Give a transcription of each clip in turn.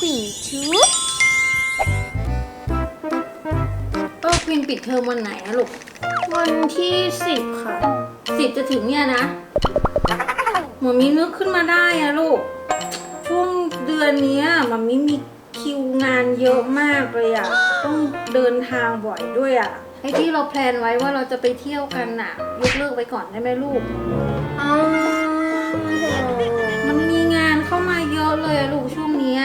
ขวินชุบเออควินปิดเทอมวันไหนอะลูก วันที่สิบค่ะ สิบจะถึงเนี่ยนะหมอมีนึกขึ้นมาได้อะลูก ช่วงเดือนเนี้ยหมอมีมีคิวงานเยอะมากเลยอะต้องเดินทางบ่อยด้วยอะไอ้ที่เราแพลนไว้ว่าเราจะไปเที่ยวกันน่ะยกเลิกไว้ก่อนได้ไหมลูกอ๋อมันมีงานเข้ามาเยอะเลยอะลูกช่วงเนี้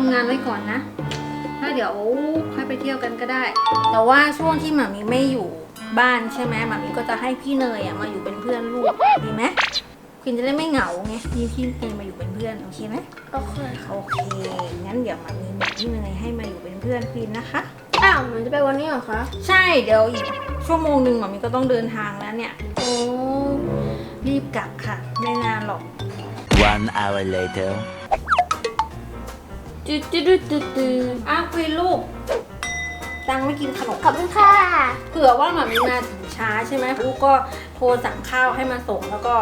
ยทำงานไว้ก่อนนะแล้วเดี๋ยวค่อยไปเที่ยวกันก็ได้ แต่ว่าช่วงที่หมามีไม่อยู่บ้านใช่ไหมหมามีก็จะให้พี่เนยอะมาอยู่เป็นเพื่อนลูกดีไหมคุณจะได้ไม่เหงาไงมีพี่เนยมาอยู่เป็นเพื่อนโอเคไหมโอเคค่ะโอเคงั้นเดี๋ยวหมามีบอกพี่เนยให้มาอยู่เป็นเพื่อนคุณนะคะอ้าวมันจะไปวันนี้เหรอคะใช่เดี๋ยวอีกชั่วโมงหนึ่งหมามีก็ต้องเดินทางแล้วเนี่ยโอ้รีบกลับค่ะไม่นานหรอก One hour later. จุดจุดจุดจุดจุดอ้าวคุยลูก ตังไม่กินขนมขอบคุณค่ะ เผื่อว่าหมามีมาถึงช้าใช่ไหมลูกก็โทรสั่งข้าวให้มาส่งแล้วก็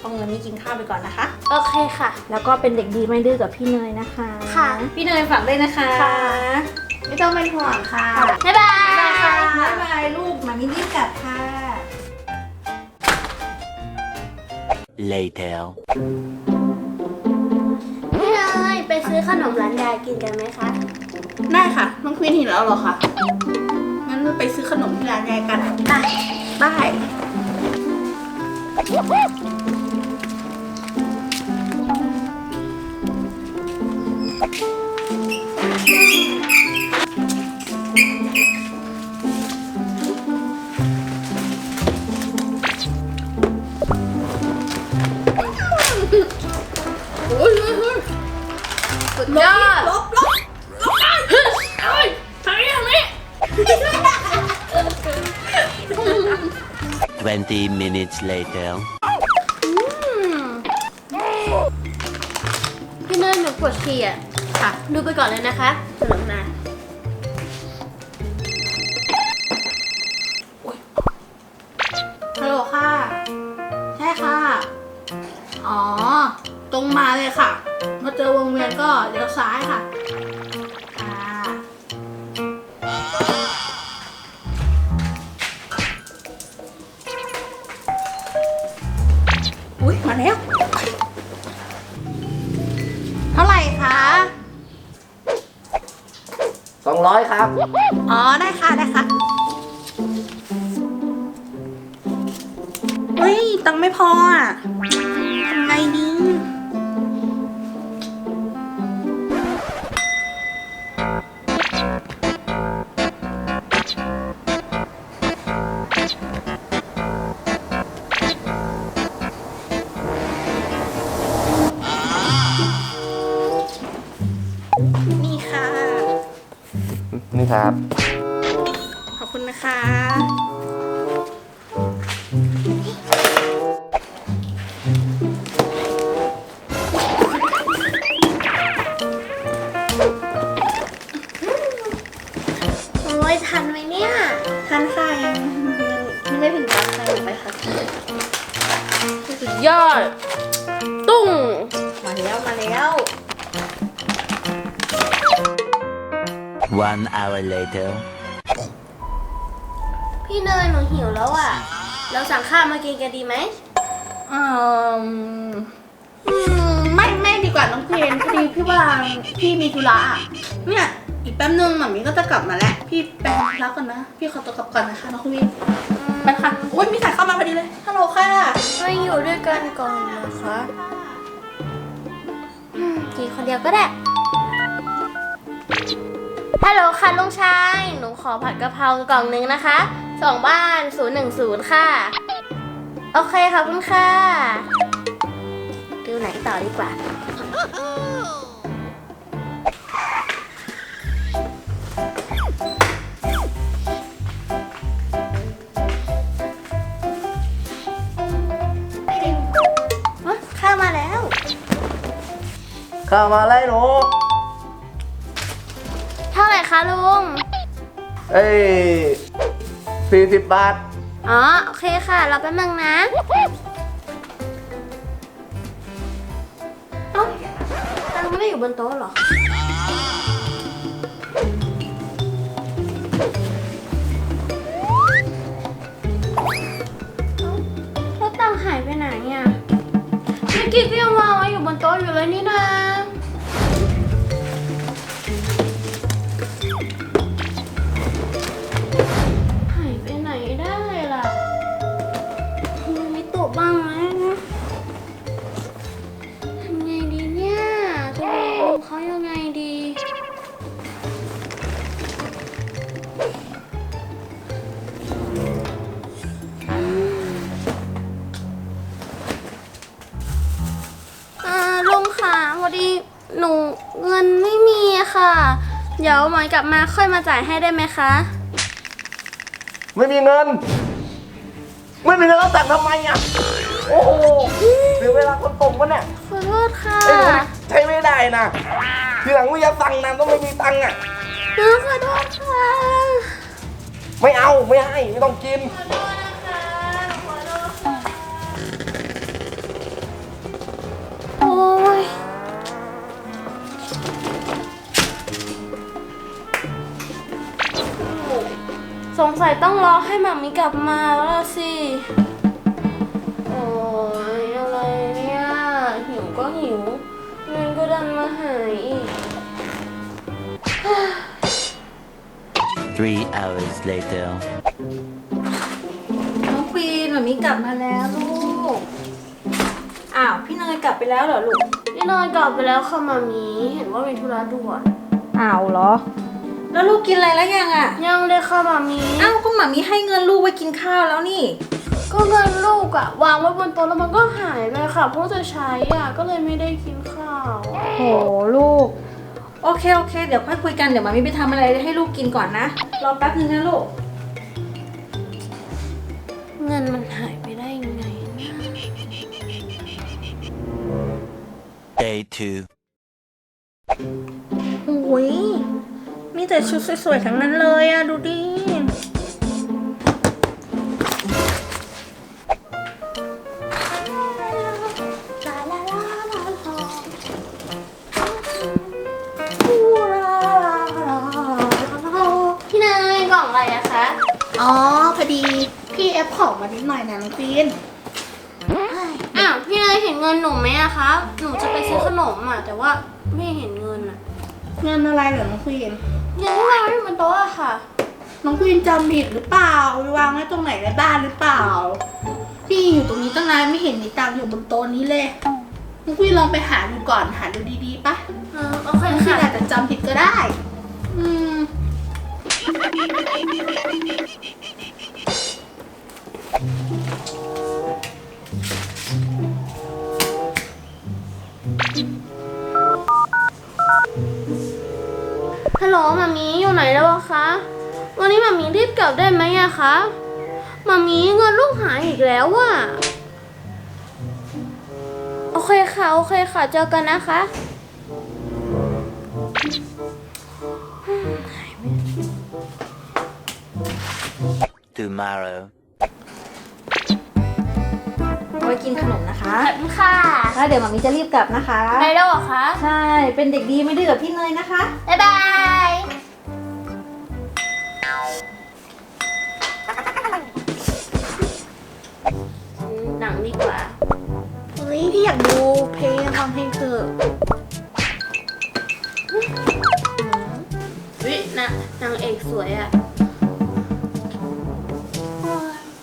เอาเงินนี้กินข้าวไปก่อนนะคะ โอเคค่ะ แล้วก็เป็นเด็กดีไม่ดื้อกับพี่เนยนะคะค่ะ พี่เนยฝากด้วยนะคะ ค่ะ ไม่ต้องเป็นห่วงค่ะบ๊ายบายบ๊ายบายบ๊ายบายลูกหมามีรีบกลับค่ะ Later. พี่เนยไปซื้อขนมร้านยายกินกันไหมคะ ได้ค่ะน้องควีนเห็นแล้วเหรอคะ งั้นเราไปซื้อขนมที่ร้านยายกันได้ได้ 20 minutes later. พี่เนยหนูปวดฉี่อะค่ะ ดูไปก่อนเลยนะคะขนมนาฮัลโหลค่ะ ใช่ค่ะ อ๋อ ตรงมาเลยค่ะ มาเจอวงเวียนก็เลี้ยวซ้ายค่ะค่ะ มาแล้ว เท่าไหร่คะ สองร้อยครับ อ๋อ ได้ค่ะ ได้ค่ะเฮ้ย ตังค์ไม่พออะ ครับ One hour later. พี่เนยหนูหิวแล้วอะ เราสั่งข้าวมากินกันดีไหมอืมอืมไม่ไม่ดีกว่าน้องเพนพอดีพี่ว่าพี่มีธุระอะเนี่ยอีกแป๊บนึงหมามีก็จะกลับมาแล้ว พี่ไปทำธุระก่อนนะ พี่ขอตัวกลับก่อนนะคะน้องวีไปค่ะโอ้ยมีสายเข้ามาพอดีเลยฮัลโหลค่ะไม่อยู่ด้วยกันก่อนนะคะอืมกินคนเดียวก็ได้ ฮัลโหลค่ะลุงชาย หนูขอผัดกะเพรากล่องหนึงนะคะสองบ้าน010ค่ะ โอเคขอบคุณค่ะ ดูไหนต่อดีกว่าเอ้ยข้าวมาแล้วเข้ามาเลยหนู เอ้สี่สิบบาท อ๋อ โอเคค่ะ เราแป๊บนึงน้าตังไม่ได้อยู่บนโต๊ะเหรอ แล้วตังหายไปไหนเนี่ยเมื่อกี้ก็ยังวางไว้อยู่บนโต๊ะอยู่เลยนี่นา ดีหนูเงินไม่มีอะค่ะ เดี๋ยวหมอยกลับมาค่อยมาจ่ายให้ได้ไหมคะ ไม่มีเงิน ไม่มีเงินแล้วสั่งทำไมอะ โอ้โหเสียเวลาคนตรงปะเนี่ยขอโทษค่ะไอ้หนูใช้ไม่ได้นะทีหลังไม่อยากสั่งนะต้องไม่มีตังค์อะ หนูขอโทษค่ะ ไม่เอาไม่ให้ไม่ต้องกิน ขอโทษนะคะขอโทษค่ะ โอ้ สงสัยต้องรอให้หมามิกลับมาแล้วล่ะสิ โอ้ยอะไรเนี่ย หิวก็หิวเงินก็ดันมาหายอีก Three hours later. น้องควีนแบบนี้กลับมาแล้วลูก อ้าว พี่เนยกลับไปแล้วเหรอลูกพี่นอนกลับไปแล้วค่ะหมามีเห็นว่ามีธุระด่วนอ้าวเหรอ แล้วลูกกินอะไรแล้วยังอะ ยังเลยค่ะหมามีอ้าวก็หมามีให้เงินลูกไว้กินข้าวแล้วนี่ ก็เงินลูกอะวางไว้บนโต๊ะแล้วมันก็หายไปค่ะเพิ่งจะใช้อะก็เลยไม่ได้กินข้าว โหลูก โอเคโอเค เดี๋ยวค่อยคุยกันเดี๋ยวหมามีไปทำอะไรให้ลูกกินก่อนนะ รอแป๊บนึงนะลูก เงินมันหายไปได้ยังไงนะ Day two. โอ้ย มีแต่ชุดสวยๆ ทั้งนั้นเลยอะดูดิพี่นายกล่องอะไรอะคะ อ๋อ พอดีพี่แอปของมานิดหน่อยนะน้องควีนอ้าวพี่นายเห็นเงินหนูไหมอะคะ หนูจะไปซื้อขนมอะแต่ว่าไม่เห็นเงินอะ เงินอะไรเหรอน้องควีน เงินที่วางไว้บนโต๊ะอะค่ะ น้องควีนจำผิดหรือเปล่าไปวางไว้ตรงไหนในบ้านหรือเปล่า พี่อยู่ตรงนี้ตั้งนานไม่เห็นมีตังค์อยู่บนโต๊ะนี้เลย น้องควีนลองไปหาดูก่อนหาดูดีๆปะเออโอเคน้องควีนค่ะ อาจจะจำผิดก็ได้ อืม ฮัลโหลหมามีอยู่ไหนแล้วอะคะ วันนี้หมามีรีบกลับได้ไหมอะคะหมามีเงินลูกหายอีกแล้วอะโอเคค่ะโอเคค่ะเจอกันนะคะ Tomorrow. เอาไว้กินขนมนะคะขอบคุณค่ะแล้วเดี๋ยวหมามีจะรีบกลับนะคะไปแล้วเหรอคะใช่เป็นเด็กดีไม่ดื้อกับพี่เนยนะคะบ๊ายบายหนังดีกว่าเฮ้ยพี่อยากดูเพลงฟังเพลงเถอะวินะนางเอกสวยอะ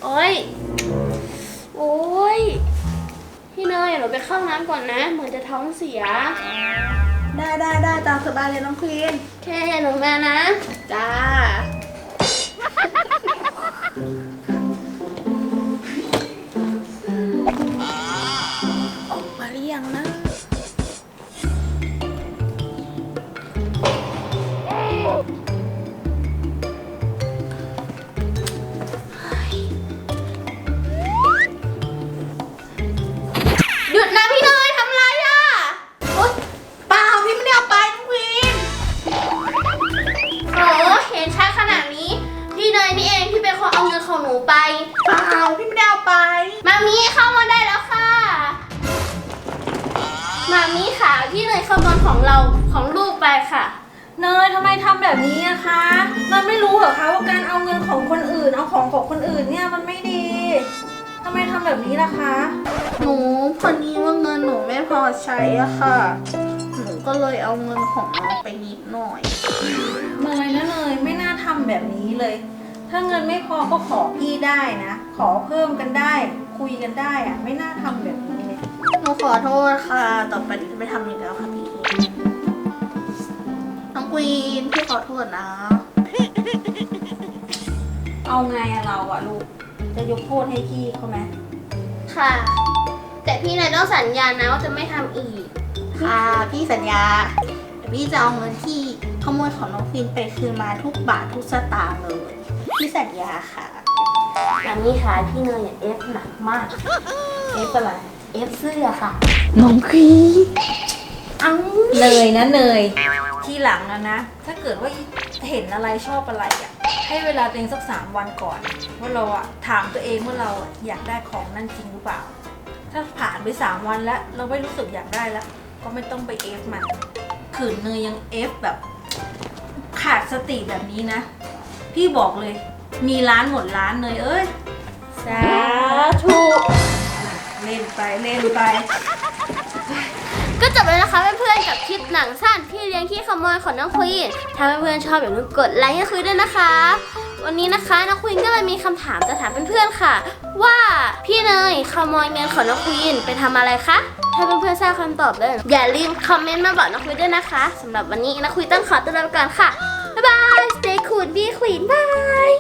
โอ้ย เนยเดี๋ยวหนูไปเข้าน้ำก่อนนะ เหมือนจะท้องเสีย ได้ได้ได้ตามสบายเลยน้องควีนแค่หนูมานะ จ้า ขโมยของเราของลูกไปค่ะ เนยทำไมทำแบบนี้อะคะเนยไม่รู้เหรอคะว่าการเอาเงินของคนอื่น เอาของของคนอื่นเนี่ยมันไม่ดีทำไมทำแบบนี้ล่ะคะ หนูพอดีว่าเงินหนูไม่พอใช้อะค่ะ หนูก็เลยเอาเงินของน้องไปนิดหน่อย เนยนะเนยไม่น่าทำแบบนี้เลย ถ้าเงินไม่พอก็ขอพี่ได้นะ ขอเพิ่มกันได้ คุยกันได้อะไม่น่าทำแบบนี้เลยหนูขอโทษค่ะ ต่อไปนี้จะไม่ทำอีกแล้วค่ะพี่ โทษนะ เอาไงอะเราอะลูก จะยกโทษให้พี่เขาไหมค่ะ แต่พี่นายต้องสัญญานะว่าจะไม่ทำอีก ค่ะ พี่สัญญาเดี๋ยวพี่จะเอาเงินที่ขโมยของน้องกวีนไปคืนมาทุกบาททุกสตางค์เลย พี่สัญญาค่ะ อันนี้ค่ะพี่เนยเนี่ยเอฟหนักมาก เอฟอะไร เอฟเสื้อค่ะ น้องกวีน เอ้าเนยนะเนย ที่หลังนะนะ ถ้าเกิดว่าเห็นอะไรชอบอะไรอะให้เวลาตัวเองสักสามวันก่อน ว่าเราอะถามตัวเองว่าเราอะอยากได้ของนั่นจริงหรือเปล่า ถ้าผ่านไปสามวันแล้ว เราไม่รู้สึกอยากได้แล้ว ก็ไม่ต้องไปเอฟมัน ขืนเนยยังเอฟแบบ ขาดสติแบบนี้นะ พี่บอกเลย มีร้านหมดร้านเนยเอ้ย สาธุ เล่นไปเล่นไป ก็จบแล้วนะคะเพื่อนๆกับคลิปหนังสั้นพี่เลี้ยงขี้ขโมยของน้องควีนถ้าเพื่อนๆชอบอย่าลืมกดไลค์ให้คุยด้วยนะคะ วันนี้นะคะน้องควีนก็เลยมีคำถามจะถามเพื่อนๆค่ะ ว่าพี่เนยขโมยเงินของน้องควีนไปทำอะไรคะถ้าเพื่อนๆทราบคำตอบเลยอย่าลืมคอมเมนต์มาบอกน้องควีนด้วยนะคะสำหรับวันนี้น้องควีนต้องขอตัวลาไปก่อนค่ะบ๊ายบาย stay cool be queen bye